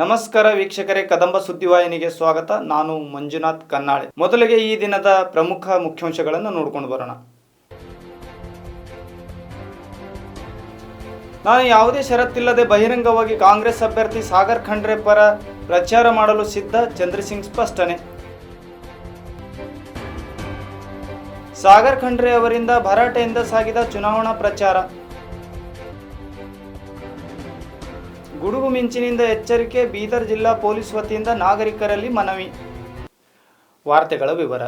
ನಮಸ್ಕಾರ ವೀಕ್ಷಕರೇ, ಕದಂಬ ಸುದ್ದಿವಾಹಿನಿಗೆ ಸ್ವಾಗತ. ನಾನು ಮಂಜುನಾಥ್ ಕನ್ನಾಳೆ. ಮೊದಲಿಗೆ ಈ ದಿನದ ಪ್ರಮುಖ ಮುಖ್ಯಾಂಶಗಳನ್ನು ನೋಡ್ಕೊಂಡು ಬರೋಣ. ನಾನು ಯಾವುದೇ ಷರತ್ತಿಲ್ಲದೆ ಬಹಿರಂಗವಾಗಿ ಕಾಂಗ್ರೆಸ್ ಅಭ್ಯರ್ಥಿ ಸಾಗರ್ ಖಂಡ್ರೆ ಪರ ಪ್ರಚಾರ ಮಾಡಲು ಸಿದ್ಧ ಚಂದ್ರಸಿಂಗ್ ಸ್ಪಷ್ಟನೆ. ಸಾಗರ್ ಖಂಡ್ರೆ ಅವರಿಂದ ಭರಾಟೆಯಿಂದ ಸಾಗಿದ ಚುನಾವಣಾ ಪ್ರಚಾರ. ಗುಡುಗು ಮಿಂಚಿನಿಂದ ಎಚ್ಚರಿಕೆ, ಬೀದರ್ ಜಿಲ್ಲಾ ಪೊಲೀಸ್ ವತಿಯಿಂದ ನಾಗರಿಕರಲ್ಲಿ ಮನವಿ. ವಾರ್ತೆಗಳ ವಿವರ.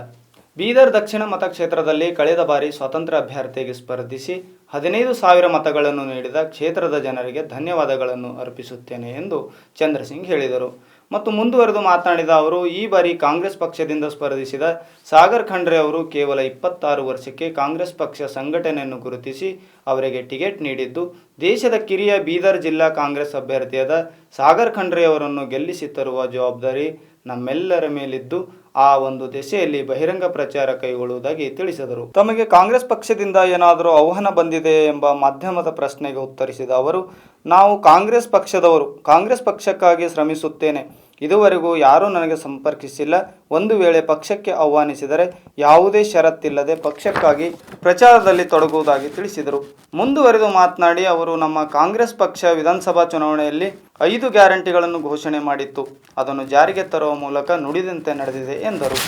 ಬೀದರ್ ದಕ್ಷಿಣ ಮತಕ್ಷೇತ್ರದಲ್ಲಿ ಕಳೆದ ಬಾರಿ ಸ್ವತಂತ್ರ ಅಭ್ಯರ್ಥಿಗೆ ಸ್ಪರ್ಧಿಸಿ ಹದಿನೈದು ಸಾವಿರ ಮತಗಳನ್ನು ನೀಡಿದ ಕ್ಷೇತ್ರದ ಜನರಿಗೆ ಧನ್ಯವಾದಗಳನ್ನು ಅರ್ಪಿಸುತ್ತೇನೆ ಎಂದು ಚಂದ್ರಸಿಂಗ್ ಹೇಳಿದರು. ಮತ್ತು ಮುಂದುವರೆದು ಮಾತನಾಡಿದ ಅವರು, ಈ ಬಾರಿ ಕಾಂಗ್ರೆಸ್ ಪಕ್ಷದಿಂದ ಸ್ಪರ್ಧಿಸಿದ ಸಾಗರ್ ಖಂಡ್ರೆ ಅವರು ಕೇವಲ ಇಪ್ಪತ್ತಾರು ವರ್ಷಕ್ಕೆ ಕಾಂಗ್ರೆಸ್ ಪಕ್ಷ ಸಂಘಟನೆಯನ್ನು ಗುರುತಿಸಿ ಅವರಿಗೆ ಟಿಕೆಟ್ ನೀಡಿದ್ದು, ದೇಶದ ಕಿರಿಯ ಬೀದರ್ ಜಿಲ್ಲಾ ಕಾಂಗ್ರೆಸ್ ಅಭ್ಯರ್ಥಿಯಾದ ಸಾಗರ್ ಖಂಡ್ರೆ ಅವರನ್ನು ಗೆಲ್ಲಿಸಿ ತರುವ ಜವಾಬ್ದಾರಿ ನಮ್ಮೆಲ್ಲರ ಮೇಲಿದ್ದು ಆ ಒಂದು ದೆಸೆಯಲ್ಲಿ ಬಹಿರಂಗ ಪ್ರಚಾರ ಕೈಗೊಳ್ಳುವುದಾಗಿ ತಿಳಿಸಿದರು. ತಮಗೆ ಕಾಂಗ್ರೆಸ್ ಪಕ್ಷದಿಂದ ಏನಾದರೂ ಆಹ್ವಾನ ಬಂದಿದೆ ಎಂಬ ಮಾಧ್ಯಮದ ಪ್ರಶ್ನೆಗೆ ಉತ್ತರಿಸಿದ ಅವರು, ನಾವು ಕಾಂಗ್ರೆಸ್ ಪಕ್ಷದವರು, ಕಾಂಗ್ರೆಸ್ ಪಕ್ಷಕ್ಕಾಗಿ ಶ್ರಮಿಸುತ್ತೇನೆ. ಇದುವರೆಗೂ ಯಾರೂ ನನಗೆ ಸಂಪರ್ಕಿಸಿಲ್ಲ. ಒಂದು ವೇಳೆ ಪಕ್ಷಕ್ಕೆ ಆಹ್ವಾನಿಸಿದರೆ ಯಾವುದೇ ಷರತ್ತಿಲ್ಲದೆ ಪಕ್ಷಕ್ಕಾಗಿ ಪ್ರಚಾರದಲ್ಲಿ ತೊಡಗುವುದಾಗಿ ತಿಳಿಸಿದರು. ಮುಂದುವರೆದು ಮಾತನಾಡಿ, ಅವರು ನಮ್ಮ ಕಾಂಗ್ರೆಸ್ ಪಕ್ಷ ವಿಧಾನಸಭಾ ಚುನಾವಣೆಯಲ್ಲಿ ಐದು ಗ್ಯಾರಂಟಿಗಳನ್ನು ಘೋಷಣೆ ಮಾಡಿತ್ತು. ಅದನ್ನು ಜಾರಿಗೆ ತರುವ ಮೂಲಕ ನುಡಿದಂತೆ ನಡೆದಿದೆ ಎಂದರು.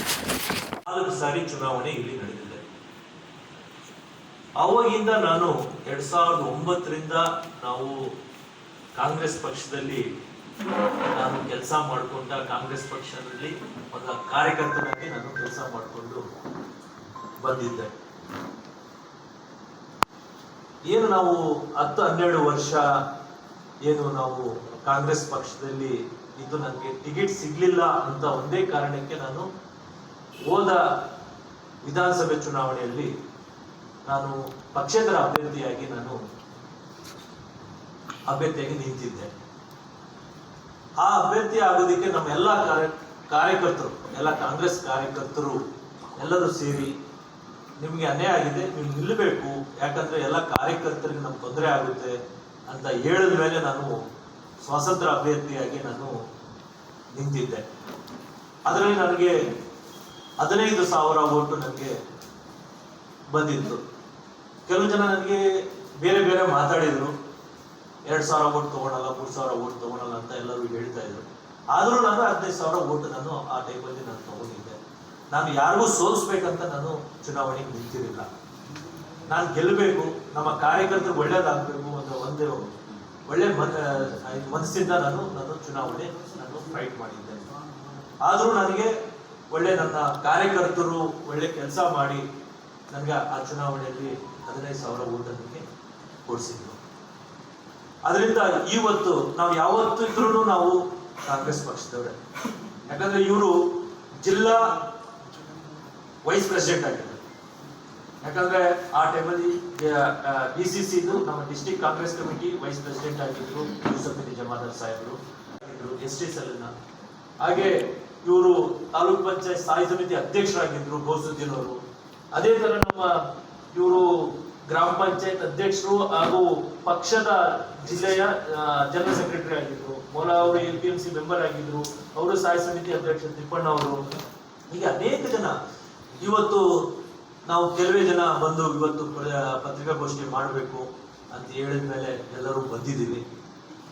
ಅವಾಗಿಂದ ನಾನು ಎರಡ್ ಸಾವಿರದ ಒಂಬತ್ತರಿಂದ ನಾವು ಕಾಂಗ್ರೆಸ್ ಪಕ್ಷದಲ್ಲಿ ನಾನು ಕೆಲಸ ಮಾಡಿಕೊಂಡ ಕಾಂಗ್ರೆಸ್ ಪಕ್ಷದಲ್ಲಿ ಒಂದು ಕಾರ್ಯಕರ್ತನಾಗಿ ನಾನು ಕೆಲಸ ಮಾಡಿಕೊಂಡು ಬಂದಿದ್ದೆ. ಏನು ನಾವು ಹತ್ತು ಹನ್ನೆರಡು ವರ್ಷ ಏನು ನಾವು ಕಾಂಗ್ರೆಸ್ ಪಕ್ಷದಲ್ಲಿ ಇದು ನನಗೆ ಟಿಕೆಟ್ ಸಿಗ್ಲಿಲ್ಲ ಅಂತ ಒಂದೇ ಕಾರಣಕ್ಕೆ ನಾನು ಹೋದ ವಿಧಾನಸಭೆ ಚುನಾವಣೆಯಲ್ಲಿ ನಾನು ಪಕ್ಷೇತರ ಅಭ್ಯರ್ಥಿಯಾಗಿ ನಾನು ಅಭ್ಯರ್ಥಿಯಾಗಿ ನಿಂತಿದ್ದೆ. ಆ ಅಭ್ಯರ್ಥಿ ಆಗೋದಕ್ಕೆ ನಮ್ಮ ಎಲ್ಲ ಕಾರ್ಯ, ಕಾರ್ಯಕರ್ತರು, ಎಲ್ಲ ಕಾಂಗ್ರೆಸ್ ಕಾರ್ಯಕರ್ತರು ಎಲ್ಲರೂ ಸೇರಿ ನಿಮಗೆ ಅನ್ಯಾಯ ಆಗಿದೆ, ನೀವು ನಿಲ್ಲಬೇಕು. ಯಾಕಂದ್ರೆ ಎಲ್ಲ ಕಾರ್ಯಕರ್ತರಿಗೆ ನಮ್ಗೆ ತೊಂದರೆ ಆಗುತ್ತೆ ಅಂತ ಹೇಳಿದ ಮೇಲೆ ನಾನು ಸ್ವಾತಂತ್ರ್ಯ ಅಭ್ಯರ್ಥಿಯಾಗಿ ನಾನು ನಿಂತಿದ್ದೆ. ಅದರಲ್ಲಿ ನನಗೆ ಹದಿನೈದು ಸಾವಿರ ಓಟು ನನಗೆ ಬಂದಿತ್ತು. ಕೆಲವು ಜನ ನನಗೆ ಬೇರೆ ಬೇರೆ ಮಾತಾಡಿದ್ರು. ಎರಡ್ ಸಾವಿರ ಓಟ್ ತಗೊಳಲ್ಲ, ಮೂರು ಸಾವಿರ ಓಟ್ ತಗೊಳಲ್ಲ ಅಂತ ಎಲ್ಲರೂ ಹೇಳ್ತಾ ಇದ್ರು. ಆದರೂ ನಾನು ಹದಿನೈದು ಸಾವಿರ ಓಟ್ ನಾನು ಆ ಟೈಮಲ್ಲಿ ನಾನು ತಗೊಂಡಿದ್ದೆ. ನಾನು ಯಾರಿಗೂ ಸೋಲಿಸ್ಬೇಕಂತ ನಾನು ಚುನಾವಣೆಗೆ ನಿಂತಿರಲಿಲ್ಲ. ನಾನು ಗೆಲ್ಲಬೇಕು, ನಮ್ಮ ಕಾರ್ಯಕರ್ತರು ಒಳ್ಳೇದಾಗಬೇಕು ಅಂತ ಒಂದೇ ಒಳ್ಳೆ ಮನ್ ಮನಸ್ಸಿಂದ ನಾನು ನಾನು ಚುನಾವಣೆ ನಾನು ಫೈಟ್ ಮಾಡಿದ್ದೆ. ಆದರೂ ನನಗೆ ಒಳ್ಳೆ ನನ್ನ ಕಾರ್ಯಕರ್ತರು ಒಳ್ಳೆ ಕೆಲಸ ಮಾಡಿ, ನನಗೆ ಆ ಚುನಾವಣೆಯಲ್ಲಿ ಹದಿನೈದು ಸಾವಿರ ಓಟ್ ನನಗೆ ಕೊಡಿಸಿದ್ರು. ಅದರಿಂದ ಇವತ್ತು ನಾವು ಯಾವತ್ತು ಇದ್ರೂ ನಾವು ಕಾಂಗ್ರೆಸ್ ಪಕ್ಷದವರೇ ಯಾಕಂದ್ರೆ ಇವರು ಜಿಲ್ಲಾ ವೈಸ್ ಪ್ರೆಸಿಡೆಂಟ್ ಆಗಿದ್ದಾರೆ. ಯಾಕಂದ್ರೆ ಆ ಟೈಮಲ್ಲಿ ಬಿ ಸಿ ಸಿದು ನಮ್ಮ district Congress committee vice president ಆಗಿದ್ರು ಸಮಿತಿ ಜಮಾದಾರ್ ಸಾಹೇಬರು ಎಸ್ ಟಿ ಸಲನ. ಹಾಗೆ ಇವರು ತಾಲೂಕ್ ಪಂಚಾಯತ್ ಸ್ಥಾಯಿ ಸಮಿತಿ ಅಧ್ಯಕ್ಷರಾಗಿದ್ರು ಗೌಸುದ್ದೀನ್ ಅವರು. ಅದೇ ತರ ನಮ್ಮ ಇವರು ಗ್ರಾಮ ಪಂಚಾಯತ್ ಅಧ್ಯಕ್ಷರು ಹಾಗೂ ಪಕ್ಷದ ಜಿಲ್ಲೆಯ ಜನರಲ್ ಸೆಕ್ರೆಟರಿ ಆಗಿದ್ರು ಮೊಲ ಅವರು L P M C member ಆಗಿದ್ರು, ಅವರು ಸಹಾಯ ಸಮಿತಿ ಅಧ್ಯಕ್ಷ ತಿಪ್ಪಣ್ಣ ಅವರು. ಹೀಗೆ ಅನೇಕ ಜನ ಇವತ್ತು ನಾವು ಕೆಲವೇ ಜನ ಬಂದು ಇವತ್ತು ಪತ್ರಿಕಾಗೋಷ್ಠಿ ಮಾಡಬೇಕು ಅಂತ ಹೇಳಿದ ಮೇಲೆ ಎಲ್ಲರೂ ಬಂದಿದ್ದೀವಿ.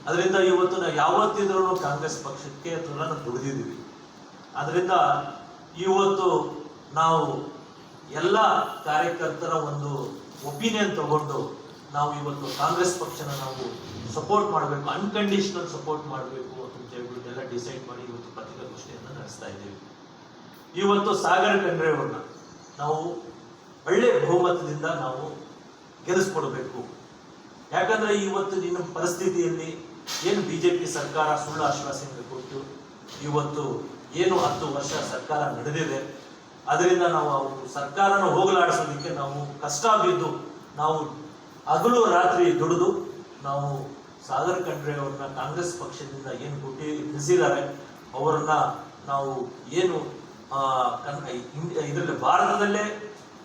ಅದರಿಂದ ಇವತ್ತು ನಾವು ಯಾವತ್ತಿದ್ರೂ ಕಾಂಗ್ರೆಸ್ ಪಕ್ಷಕ್ಕೆ ನಾವು ದುಡಿದಿದ್ದೀವಿ. ಅದರಿಂದ ಇವತ್ತು ನಾವು ಎಲ್ಲ ಕಾರ್ಯಕರ್ತರ ಒಂದು ಒಪಿನಿಯನ್ ತಗೊಂಡು ನಾವು ಇವತ್ತು ಕಾಂಗ್ರೆಸ್ ಪಕ್ಷನ ನಾವು ಸಪೋರ್ಟ್ ಮಾಡಬೇಕು ಅನ್ಕಂಡೀಷನಲ್ ಸಪೋರ್ಟ್ ಮಾಡಬೇಕು ಅಂತ ಹೇಳ್ಬಿಟ್ಟು ಎಲ್ಲ ಡಿಸೈಡ್ ಮಾಡಿ ಇವತ್ತು ಪತ್ರಿಕಾಗೋಷ್ಠಿಯನ್ನು ನಡೆಸ್ತಾ ಇದ್ದೀವಿ. ಇವತ್ತು ಸಾಗರ್ ಖಂಡ್ರೆ ಅವ್ರನ್ನ ನಾವು ಒಳ್ಳೆ ಬಹುಮತದಿಂದ ನಾವು ಗೆಲ್ಲಿಸ್ಕೊಡ್ಬೇಕು. ಯಾಕಂದ್ರೆ ಇವತ್ತು ನಿನ್ನ ಪರಿಸ್ಥಿತಿಯಲ್ಲಿ ಏನು ಬಿಜೆಪಿ ಸರ್ಕಾರ ಸುಳ್ಳು ಆಶ್ವಾಸನೆ ಕೊಟ್ಟು ಇವತ್ತು ಏನು ಹತ್ತು ವರ್ಷ ಸರ್ಕಾರ ನಡೆದಿದೆ ಅದರಿಂದ ನಾವು ಅವರು ಸರ್ಕಾರನ ಹೋಗಲಾಡಿಸೋದಕ್ಕೆ ನಾವು ಕಷ್ಟ ಬಿದ್ದು ನಾವು ಹಗಲು ರಾತ್ರಿ ದುಡಿದು ನಾವು ಸಾಗರ್ ಖಂಡ್ರೆ ಅವ್ರನ್ನ ಕಾಂಗ್ರೆಸ್ ಪಕ್ಷದಿಂದ ಏನು ಹುಟ್ಟಿ ನಿಲ್ಲಿಸಿದ್ದಾರೆ ಅವರನ್ನ ನಾವು ಏನು ಇದರಲ್ಲಿ ಭಾರತದಲ್ಲೇ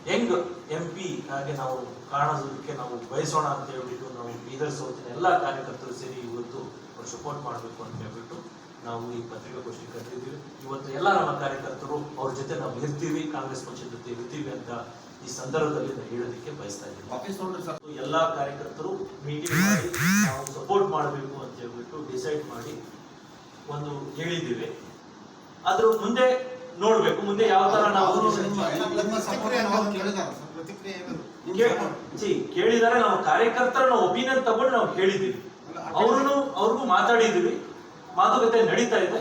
ಹೆಂಗ್ ಎಂ ಪಿ ಹಾಗೆ ನಾವು ಕಾಣೋದಕ್ಕೆ ನಾವು ಬಯಸೋಣ ಅಂತ ಹೇಳ್ಬಿಟ್ಟು ನಾವು ಬೀದರ್ ಸೌತಿನ ಎಲ್ಲ ಕಾರ್ಯಕರ್ತರು ಸೇರಿ ಇವತ್ತು ಅವ್ರು ಸಪೋರ್ಟ್ ಮಾಡಬೇಕು ಅಂತ ಹೇಳ್ಬಿಟ್ಟು ನಾವು ಈ ಪತ್ರಿಕಾಗೋಷ್ಠಿ ಕರೆದಿದ್ದೀವಿ. ಇವತ್ತು ಎಲ್ಲ ನಮ್ಮ ಕಾರ್ಯಕರ್ತರು ಅವ್ರ ಜೊತೆ ನಾವು ಇರ್ತೀವಿ ಕಾಂಗ್ರೆಸ್ ಪಕ್ಷದ ಜೊತೆ ಇರ್ತೀವಿ ಅಂತ ಈ ಸಂದರ್ಭದಲ್ಲಿ ನಾನು ಹೇಳೋದಕ್ಕೆ ಬಯಸ್ತಾ ಇದ್ದೀನಿ ಆಫೀಸ್ ನೋಡ್ರಿ ಸರ್. ಎಲ್ಲ ಕಾರ್ಯಕರ್ತರು ಮೀಟಿಂಗ್ ಮಾಡಿ ನಾವು ಸಪೋರ್ಟ್ ಮಾಡಬೇಕು ಅಂತ ಹೇಳ್ಬಿಟ್ಟು ಡಿಸೈಡ್ ಮಾಡಿ ಒಂದು ಹೇಳಿದ್ದೀವಿ. ಅದ್ರ ಮುಂದೆ ನೋಡ್ಬೇಕು. ಮುಂದೆ ಯಾವ ತರ ನಾವು ನಿಮ್ಮ ಸಪೋರ್ಟ್ ನಾವು ಕೇಳಿದಾರ ಪ್ರತಿಕ್ರಿಯೆ ಏನು? ಕೇ- see, ಕೇಳಿದಾರೆ. ನಾವು ಕಾರ್ಯಕರ್ತರ ಒಪಿನಿಯನ್ ತಗೊಂಡು ನಾವು ಕೇಳಿದೀವಿ ಅವ್ರನ್ನು ಅವ್ರಿಗೂ ಮಾತಾಡಿದೀವಿ ಮಾತುಕತೆ ನಡೀತಾ ಇದೆ.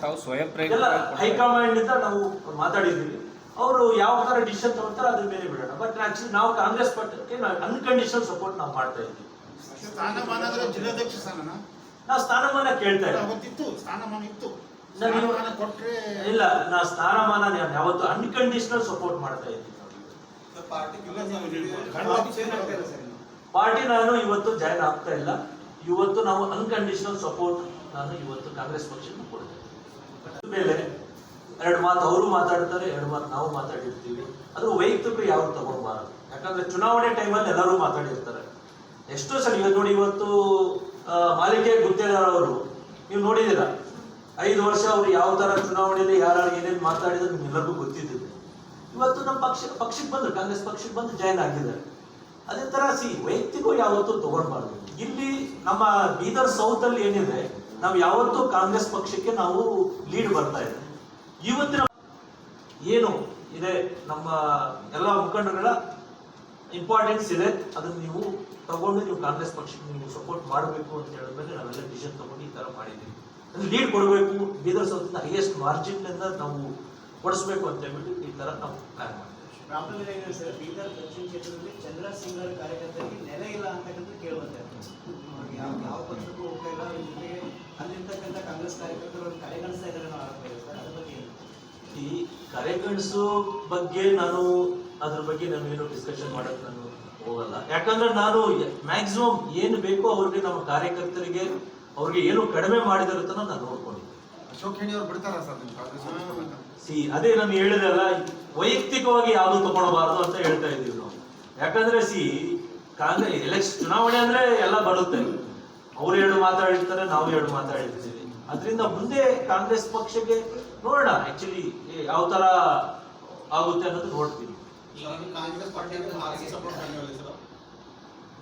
ತಾವು ಸ್ವಯಂ ಎಲ್ಲ ಹೈಕಮಾಂಡ್ ಇಂದ ನಾವು ಮಾತಾಡಿದೀವಿ ಅವರು ಯಾವ ತರ ಡಿಸಿಷನ್ ತಗೋತಾರೆ ಅದ್ರ ಮೇಲೆ ಬಿಡೋಣ. ಬಟ್ ಆಕ್ಚುಲಿ ನಾವು ಕಾಂಗ್ರೆಸ್ ಪಕ್ಷಕ್ಕೆ ಅನ್ಕಂಡೀಷನಲ್ ಸಪೋರ್ಟ್ ನಾವು ಮಾಡ್ತಾ ಇದ್ದೀವಿ. ಸ್ಥಾನಮಾನ ಜಿಲ್ಲಾಧ್ಯಕ್ಷ ಸ್ಥಾನನ? ನಾವು ಸ್ಥಾನಮಾನ ಕೇಳ್ತಾ ಇದ್ದೀವಿ. ಸ್ಥಾನಮಾನ ಇತ್ತು. ನಾನು- ಸ್ಥಾನಮಾನ ಕೊಟ್ರೆ ಇಲ್ಲ ನಾ ಸ್ಥಾನಮಾನ ನಾನು ಯಾವತ್ತು ಅನ್ಕಂಡೀಷನಲ್ ಸಪೋರ್ಟ್ ಮಾಡ್ತಾ ಇದ್ದೀನಿ ಪಾರ್ಟಿ ನಾನು ಇವತ್ತು ಜಾಯ್ನ್ ಆಗ್ತಾ ಇಲ್ಲ. ಇವತ್ತು ನಾವು ಅನ್ಕಂಡೀಷನಲ್ ಸಪೋರ್ಟ್ ನಾನು ಇವತ್ತು ಕಾಂಗ್ರೆಸ್ ಪಕ್ಷಕ್ಕೆ ಕೊಡ್ತೇನೆ ಮೇಲೆ ಎರಡು ಮಾತು ಅವರು ಮಾತಾಡ್ತಾರೆ, ಎರಡು ಮಾತು ನಾವು ಮಾತಾಡಿರ್ತೀವಿ. ಅದು ವೈಯಕ್ತಿಕ ಯಾರು ತಗೊಂಡ್ಬಾರದು ಯಾಕಂದ್ರೆ ಚುನಾವಣೆ ಟೈಮಲ್ಲಿ ಎಲ್ಲರೂ ಮಾತಾಡಿರ್ತಾರೆ. ಎಷ್ಟೋ ಸಲ ಇವತ್ತು ನೋಡಿ ಇವತ್ತು ಮಾಲಿಕೆ ಗುತ್ತೇದಾರ್ ಅವರು, ನೀವು ನೋಡಿದಿರ ಐದು ವರ್ಷ ಅವರು ಯಾವ ತರ ಚುನಾವಣೆಯಲ್ಲಿ ಯಾರು ಏನೇನು ಮಾತಾಡಿದ್ರು ನಿಮ್ಗೆಲ್ಲರಿಗೂ ಗೊತ್ತಿದ್ದಿದೆ. ಇವತ್ತು ನಮ್ಮ ಪಕ್ಷ, ಪಕ್ಷಕ್ಕೆ ಬಂದ್ರು, ಕಾಂಗ್ರೆಸ್ ಪಕ್ಷಕ್ಕೆ ಬಂದು ಜಾಯ್ನ್ ಆಗಿದ್ದಾರೆ. ಅದೇ ತರ ಸಿ ವೈಯಕ್ತಿಕ ಯಾವತ್ತೂ ತಗೊಳ್ಬಾರ್ದು. ಇಲ್ಲಿ ನಮ್ಮ ಬೀದರ್ ಸೌತ್ ಅಲ್ಲಿ ಏನಿದೆ ನಾವು ಯಾವತ್ತೂ ಕಾಂಗ್ರೆಸ್ ಪಕ್ಷಕ್ಕೆ ನಾವು ಲೀಡ್ ಬರ್ತಾ ಇದೆ ಇವತ್ತಿನ ಏನು ಇದೆ ನಮ್ಮ ಎಲ್ಲ ಮುಖಂಡಗಳ ಇಂಪಾರ್ಟೆನ್ಸ್ ಇದೆ, ಅದನ್ನು ನೀವು ತಗೊಂಡು ನೀವು ಕಾಂಗ್ರೆಸ್ ಪಕ್ಷಕ್ಕೆ ನೀವು ಸಪೋರ್ಟ್ ಮಾಡಬೇಕು ಅಂತ ಹೇಳಿದ್ಮೇಲೆ ನಾವೆಲ್ಲ ಡಿಸಿಷನ್ ತಗೊಂಡು ಈ ಥರ ಮಾಡಿದ್ದೀವಿ. ಲೀಡ್ ಕೊಡಬೇಕು ಬೀದರ್ ಸೌತ್ ಹೈಯೆಸ್ಟ್ ಮಾರ್ಜಿನ್ನಿಂದ ನಾವು ಕೊಡಿಸ್ಬೇಕು ಅಂತ ಹೇಳ್ಬಿಟ್ಟು ಈ ತರ ನಾವು ಪ್ಲಾನ್ ಮಾಡಿದ್ದೀವಿ ಪ್ರಾಬ್ಲಮ್ ಏನಾಗಿದೆ ಸರ್ ಬೀದರ್ ದಕ್ಷಿಣ ಕ್ಷೇತ್ರದಲ್ಲಿ ಚಂದ್ರ ಸಿಂಗ್ ಅವರ ಕಾರ್ಯಕರ್ತರಿಗೆ ನೆಲೆ ಇಲ್ಲ ಅಂತಕ್ಕಂಥ ಕೇಳುವಂತೆ ಯಾವ ಯಾವ ಪಕ್ಷಕ್ಕೂ ಹೋಗ್ತಾ ಇಲ್ಲ. ಅವ್ರ ಜೊತೆಗೆ ಅಲ್ಲಿರ್ತಕ್ಕಂಥ ಕಾಂಗ್ರೆಸ್ ಕಾರ್ಯಕರ್ತರು ಅವ್ರನ್ನ ಕಡೆಗಣಿಸ್ತಾ ಇದ್ದಾರೆ ಅನ್ನೋ ಆರೋಪ ಇದೆ. ಸರ್ ಅದ್ರ ಬಗ್ಗೆ? ಈ ಕರೆಗಣಿಸೋ ಬಗ್ಗೆ ನಾನು ಅದ್ರ ಬಗ್ಗೆ ನಾನು ಏನು ಡಿಸ್ಕಷನ್ ಮಾಡಕ್ ನಾನು ಹೋಗಲ್ಲ. ಯಾಕಂದ್ರೆ ನಾನು ಮ್ಯಾಕ್ಸಿಮಮ್ ಏನು ಬೇಕೋ ಅವ್ರಿಗೆ ನಮ್ಮ ಕಾರ್ಯಕರ್ತರಿಗೆ ಅವ್ರಿಗೆ ಏನು ಕಡಿಮೆ ಮಾಡಿದಿರುತ್ತೋ ನಾನು ನೋಡ್ಕೊಂಡಿದ್ದೆ. ಅಶೋಕ್ ಹೆಣಿ ಅವ್ರು ಬಿಡ್ತಾರ ಸರ್ ಅವ್ರು? ಸಿ ಅದೇ ನಾನು ಹೇಳಿದಲ್ಲ ವೈಯಕ್ತಿಕವಾಗಿ ಯಾವುದು ತಗೊಳ್ಬಾರ್ದು ಅಂತ ಹೇಳ್ತಾ ಇದೀವಿ ನಾವು ಯಾಕಂದ್ರೆ ಸಿ ಕಾಂಗ್ರೆಸ್ ಎಲೆಕ್ಷನ್ ಚುನಾವಣೆ ಅಂದ್ರೆ ಎಲ್ಲ ಬರುತ್ತೆ ಅವ್ರು ಎರಡು ಮಾತಾಡಿರ್ತಾರೆ ನಾವು ಎರಡು ಮಾತಾಡಿರ್ತೀವಿ ಅದರಿಂದ ಮುಂದೆ ಕಾಂಗ್ರೆಸ್ ಪಕ್ಷಕ್ಕೆ ನೋಡೋಣ ಆಕ್ಚುಲಿ ಯಾವ ತರ ಆಗುತ್ತೆ ಅನ್ನೋದು ನೋಡ್ತೀವಿ कांग्रेस पार्टी को बाहर से सपोर्ट करने वाले सर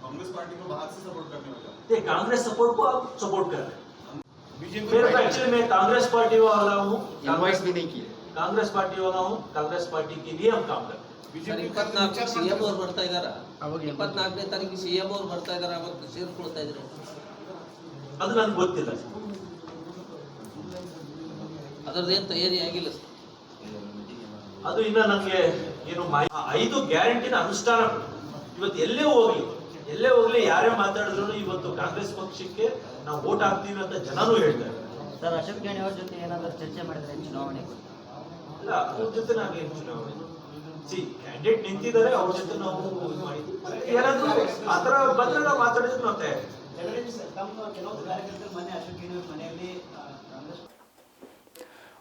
कांग्रेस पार्टी को बाहर से सपोर्ट करने वाले ये कांग्रेस सपोर्ट को आप सपोर्ट कर रहे हैं बीजेपी मेरे को एक्चुअली मैं कांग्रेस पार्टी वाला हूँ ಇನ್ವಾಯ್ಸ್ भी नहीं किए कांग्रेस पार्टी वाला हूँ कांग्रेस पार्टी के लिए हम काम करते हैं ಸರ್ बीजेपी ಇಪ್ಪತ್ನಾಲ್ಕು ಸಿಎಂ ಅವ್ರು ಬರ್ತಾ ಇದಾರ ಇಪ್ಪತ್ನಾಲ್ಕನೇ ತಾರೀಕು ಸಿಎಂ ಅವ್ರು ಬರ್ತಾ ಇದಾರ ಅವತ್ತು ಸೇರ್ಕೊಳ್ತಾ ಇದ್ರು ಅದು ನನ್ಗೆ ಗೊತ್ತಿಲ್ಲ ಅದ್ರದ್ದೇನು ತಯಾರಿ ಆಗಿಲ್ಲ ಸರ್ ಅದು ಇನ್ನ ನಮ್ಗೆ ಏನು ಮಾಹಿತಿ ಆ ಐದು ಗ್ಯಾರಂಟಿನ ಅನುಷ್ಠಾನ ಇವತ್ತು ಎಲ್ಲೇ ಹೋಗ್ಲಿ ಎಲ್ಲೇ ಹೋಗ್ಲಿ ಯಾರೇ ಮಾತಾಡಿದ್ರು ಇವತ್ತು ಕಾಂಗ್ರೆಸ್ ಪಕ್ಷಕ್ಕೆ ನಾವು ವೋಟ್ ಹಾಕ್ತೀವಿ ಅಂತ ಜನನೂ ಹೇಳ್ತಾರೆ ಸರ್ ಅಶೋಕ್ ಗೆಣಿ ಅವ್ರ ಜೊತೆ ಏನಾದರೂ ಚರ್ಚೆ ಮಾಡಿದ್ರೆ ಚುನಾವಣೆ ಅವ್ರ ಜೊತೆ ಸಿ ಕ್ಯಾಂಡಿಡೇಟ್ ನಿಂತಿದ್ದಾರೆ, ಅವ್ರ ಜೊತೆ ನಾವು ಮಾಡಿದ್ವಿ ಆ ಬಂದ್ರೆ ನಾವು ಮಾತಾಡಿದ್ರೆ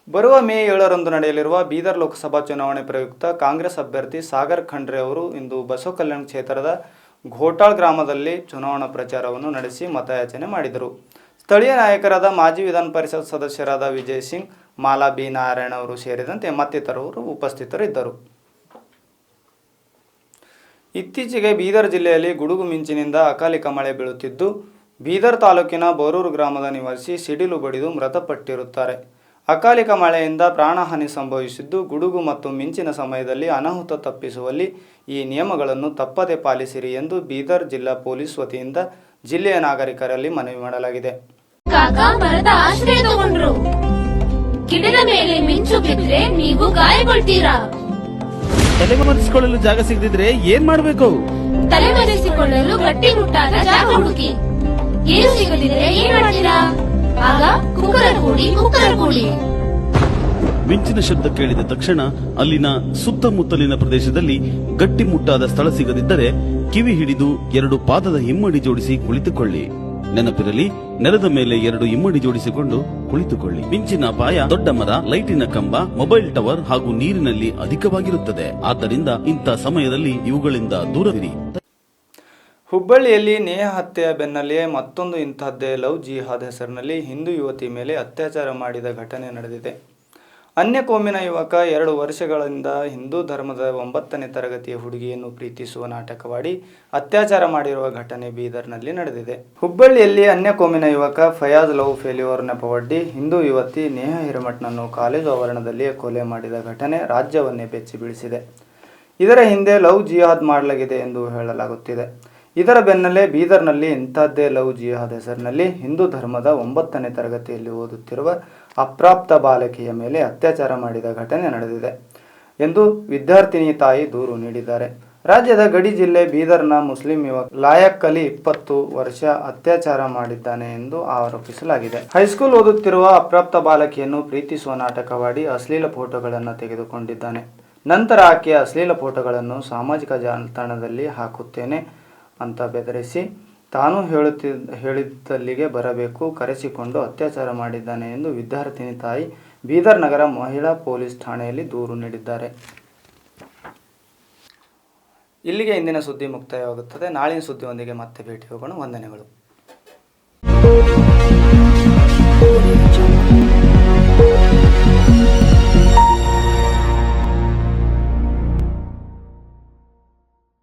ಬರುವ ಮೇ ಏಳರಂದು ನಡೆಯಲಿರುವ ಬೀದರ್ ಲೋಕಸಭಾ ಚುನಾವಣೆ ಪ್ರಯುಕ್ತ ಕಾಂಗ್ರೆಸ್ ಅಭ್ಯರ್ಥಿ ಸಾಗರ್ ಖಂಡ್ರೆ ಅವರು ಇಂದು ಬಸವ ಕಲ್ಯಾಣ ಕ್ಷೇತ್ರದ ಘೋಟಾಳ್ ಗ್ರಾಮದಲ್ಲಿ ಚುನಾವಣಾ ಪ್ರಚಾರವನ್ನು ನಡೆಸಿ ಮತಯಾಚನೆ ಮಾಡಿದರು. ಸ್ಥಳೀಯ ನಾಯಕರಾದ ಮಾಜಿ ವಿಧಾನ ಪರಿಷತ್ ಸದಸ್ಯರಾದ ವಿಜಯ್ ಸಿಂಗ್ ಮಾಲಾ ಬಿ ನಾರಾಯಣ ಅವರು ಸೇರಿದಂತೆ ಮತ್ತಿತರವರು ಉಪಸ್ಥಿತರಿದ್ದರು. ಇತ್ತೀಚೆಗೆ ಬೀದರ್ ಜಿಲ್ಲೆಯಲ್ಲಿ ಗುಡುಗು ಮಿಂಚಿನಿಂದ ಅಕಾಲಿಕ ಮಳೆ ಬೀಳುತ್ತಿದ್ದು, ಬೀದರ್ ತಾಲೂಕಿನ ಬೋರೂರು ಗ್ರಾಮದ ನಿವಾಸಿ ಸಿಡಿಲು ಬಡಿದು ಮೃತಪಟ್ಟಿರುತ್ತಾರೆ. ಅಕಾಲಿಕ ಮಳೆಯಿಂದ ಪ್ರಾಣಹಾನಿ ಸಂಭವಿಸಿದ್ದು, ಗುಡುಗು ಮತ್ತು ಮಿಂಚಿನ ಸಮಯದಲ್ಲಿ ಅನಾಹುತ ತಪ್ಪಿಸುವಲ್ಲಿ ಈ ನಿಯಮಗಳನ್ನು ತಪ್ಪದೆ ಪಾಲಿಸಿರಿ ಎಂದು ಬೀದರ್ ಜಿಲ್ಲಾ ಪೊಲೀಸ್ ವತಿಯಿಂದ ಜಿಲ್ಲೆಯ ನಾಗರಿಕರಲ್ಲಿ ಮನವಿ ಮಾಡಲಾಗಿದೆ. ಗಿಡದ ಮೇಲೆ ಮಿಂಚು ಬಿದ್ರೆ ನೀವು ಗಾಯಗೊಳ್ತೀರಾ? ತಲೆಮರೆಸಿಕೊಳ್ಳಲು ಜಾಗ ಸಿಗದಿದ್ರೆ ಏನ್ ಮಾಡ್ಬೇಕು? ತಲೆಮರೆಸಿಕೊಳ್ಳಲು ಗಟ್ಟಿಮುಟ್ಟಾದ ಜಾಗ ಹುಡುಕಿ. ಏನು ಸಿಗದಿದ್ರೆ ಏನ್ ಮಾಡ್ತೀರಾ? ಆಗ ಕುಕ್ಕರ ಕೂಡಿ ಕುಕ್ಕರ ಕೂಡಿ. ಮಿಂಚಿನ ಶಬ್ದ ಕೇಳಿದ ತಕ್ಷಣ ಅಲ್ಲಿನ ಸುತ್ತಮುತ್ತಲಿನ ಪ್ರದೇಶದಲ್ಲಿ ಗಟ್ಟಿಮುಟ್ಟಾದ ಸ್ಥಳ ಸಿಗದಿದ್ದರೆ ಕಿವಿ ಹಿಡಿದು ಎರಡು ಪಾದದ ಹಿಮ್ಮಡಿ ಜೋಡಿಸಿ ಕುಳಿತುಕೊಳ್ಳಿ. ನೆನಪಿರಲಿ, ನೆಲದ ಮೇಲೆ ಎರಡು ಇಮ್ಮಡಿ ಜೋಡಿಸಿಕೊಂಡು ಕುಳಿತುಕೊಳ್ಳಿ. ಮಿಂಚಿನ ಅಪಾಯ ದೊಡ್ಡ ಮರ, ಲೈಟಿನ ಕಂಬ, ಮೊಬೈಲ್ ಟವರ್ ಹಾಗೂ ನೀರಿನಲ್ಲಿ ಅಧಿಕವಾಗಿರುತ್ತದೆ. ಆದ್ದರಿಂದ ಇಂಥ ಸಮಯದಲ್ಲಿ ಇವುಗಳಿಂದ ದೂರವಿರಿ ಹುಬ್ಬಳ್ಳಿಯಲ್ಲಿ ನೇಹ ಹತ್ಯೆಯ ಬೆನ್ನಲ್ಲಿಯೇ ಮತ್ತೊಂದು ಇಂಥದ್ದೇ ಲವ್ ಜಿಹಾದ್ ಹೆಸರಿನಲ್ಲಿ ಹಿಂದೂ ಯುವತಿ ಮೇಲೆ ಅತ್ಯಾಚಾರ ಮಾಡಿದ ಘಟನೆ ನಡೆದಿದೆ. ಅನ್ಯ ಕೋಮಿನ ಯುವಕ ಎರಡು ವರ್ಷಗಳಿಂದ ಹಿಂದೂ ಧರ್ಮದ ಒಂಬತ್ತನೇ ತರಗತಿಯ ಹುಡುಗಿಯನ್ನು ಪ್ರೀತಿಸುವ ನಾಟಕವಾಡಿ ಅತ್ಯಾಚಾರ ಮಾಡಿರುವ ಘಟನೆ ಬೀದರ್ನಲ್ಲಿ ನಡೆದಿದೆ. ಹುಬ್ಬಳ್ಳಿಯಲ್ಲಿ ಅನ್ಯ ಕೋಮಿನ ಯುವಕ ಫಯಾಜ್ ಲವ್ ಫೇಲ್ಯೂರ್ ನೆಪವಡ್ಡಿ ಹಿಂದೂ ಯುವತಿ ನೇಹಾ ಹಿರಮಠ್ನನ್ನು ಕಾಲೇಜು ಆವರಣದಲ್ಲಿಯೇ ಕೊಲೆ ಮಾಡಿದ ಘಟನೆ ರಾಜ್ಯವನ್ನೇ ಬೆಚ್ಚಿ ಬೀಳಿಸಿದೆ ಇದರ ಹಿಂದೆ ಲವ್ ಜಿಹಾದ್ ಮಾಡಲಾಗಿದೆ ಎಂದು ಹೇಳಲಾಗುತ್ತಿದೆ. ಇದರ ಬೆನ್ನಲ್ಲೇ ಬೀದರ್ನಲ್ಲಿ ಇಂಥದ್ದೇ ಲವ್ ಜಿಹಾದ್ ಹೆಸರಿನಲ್ಲಿ ಹಿಂದೂ ಧರ್ಮದ ಒಂಬತ್ತನೇ ತರಗತಿಯಲ್ಲಿ ಓದುತ್ತಿರುವ ಅಪ್ರಾಪ್ತ ಬಾಲಕಿಯ ಮೇಲೆ ಅತ್ಯಾಚಾರ ಮಾಡಿದ ಘಟನೆ ನಡೆದಿದೆ ಎಂದು ವಿದ್ಯಾರ್ಥಿನಿ ತಾಯಿ ದೂರು ನೀಡಿದ್ದಾರೆ. ರಾಜ್ಯದ ಗಡಿ ಜಿಲ್ಲೆ ಬೀದರ್ನ ಮುಸ್ಲಿಂ ಯುವಕ ಲಾಯಕ್ ಅಲಿ ಇಪ್ಪತ್ತು ವರ್ಷ ಅತ್ಯಾಚಾರ ಮಾಡಿದ್ದಾನೆ ಎಂದು ಆರೋಪಿಸಲಾಗಿದೆ. ಹೈಸ್ಕೂಲ್ ಓದುತ್ತಿರುವ ಅಪ್ರಾಪ್ತ ಬಾಲಕಿಯನ್ನು ಪ್ರೀತಿಸುವ ನಾಟಕವಾಡಿ ಅಶ್ಲೀಲ ಫೋಟೋಗಳನ್ನು ತೆಗೆದುಕೊಂಡಿದ್ದಾನೆ. ನಂತರ ಆಕೆಯ ಅಶ್ಲೀಲ ಫೋಟೋಗಳನ್ನು ಸಾಮಾಜಿಕ ಜಾಲತಾಣದಲ್ಲಿ ಹಾಕುತ್ತೇನೆ ಅಂತ ಬೆದರಿಸಿ, ತಾನು ಹೇಳುತ್ತಿದ್ದ ಹೇಳಿದ್ದಲ್ಲಿಗೆ ಬರಬೇಕು, ಕರೆಸಿಕೊಂಡು ಅತ್ಯಾಚಾರ ಮಾಡಿದ್ದಾನೆ ಎಂದು ವಿದ್ಯಾರ್ಥಿನಿ ತಾಯಿ ಬೀದರ್ ನಗರ ಮಹಿಳಾ ಪೊಲೀಸ್ ಠಾಣೆಯಲ್ಲಿ ದೂರು ನೀಡಿದ್ದಾರೆ. ಇಲ್ಲಿಗೆ ಇಂದಿನ ಸುದ್ದಿ ಮುಕ್ತಾಯವಾಗುತ್ತದೆ. ನಾಳಿನ ಸುದ್ದಿಯೊಂದಿಗೆ ಮತ್ತೆ ಭೇಟಿ ಹೋಗೋಣ ವಂದನೆಗಳು.